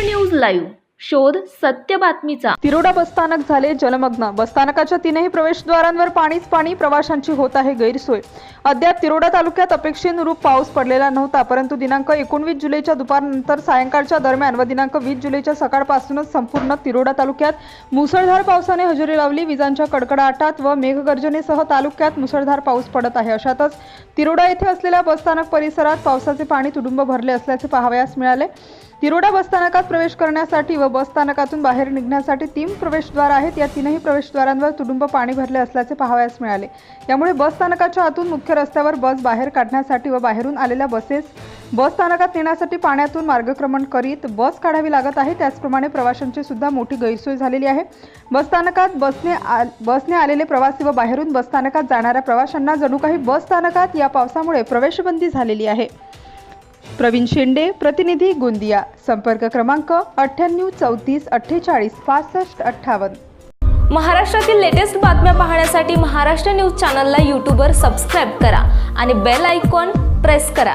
News live. शोध सत्य बातमीचा. तिरोडा बसस्थानक झाले जलमग्न. बसस्थानकाच्या तीनही प्रवेशद्वारांवर पाणीच पाणी प्रवाशांची होत आहे गैरसोय. अद्याप तिरोडा तालुक्यात अपेक्षेनुरूप पाऊस पडलेला नव्हता परंतु दिनांक एकोणवीस जुलैच्या दुपारनंतर सायंकाळच्या दरम्यान व दिनांक वीस जुलैच्या सकाळपासूनच संपूर्ण तिरोडा तालुक्यात मुसळधार पावसाने हजेरी लावली. विजांच्या कडकडाटात व मेघगर्जनेसह तालुक्यात मुसळधार पाऊस पडत आहे. अशातच तिरोडा येथे असलेल्या बसस्थानक परिसरात पावसाचे पाणी तुडुंब भरले असल्याचे पाहावयास मिळाले. तिरोडा बसस्थानकात प्रवेश करण्यासाठी व बसस्थानकातून बाहेर निघण्यासाठी तीन प्रवेशद्वार आहेत. या तीनही प्रवेशद्वारांवर तुडुंब पाणी भरले असल्याचे पाहावयास मिळाले. यामुळे बसस्थानकाच्या आतून मुख्य रस्त्यावर बस बाहेर काढण्यासाठी व बाहेरून आलेल्या बसेस बसस्थानकात नेण्यासाठी पाण्यातून मार्गक्रमण करीत बस काढावी लागत आहे. त्याचप्रमाणे प्रवाशांची सुद्धा मोठी गैरसोय झालेली आहे. बसस्थानकात बसने आ बसने आलेले प्रवासी व बाहेरून बसस्थानकात जाणाऱ्या प्रवाशांना जणू काही बसस्थानकात या पावसामुळे प्रवेशबंदी झालेली आहे. प्रवीण शेंडे प्रतिनिधी गोंदिया. संपर्क क्रमांक अठ्ठ्याण्णव चौतीस अठ्ठेचाळीस पासष्ट अठ्ठावन्न. महाराष्ट्रातील लेटेस्ट बातम्या पाहण्यासाठी महाराष्ट्र न्यूज चॅनलला यूट्यूबवर सबस्क्राईब करा आणि बेल आयकॉन प्रेस करा.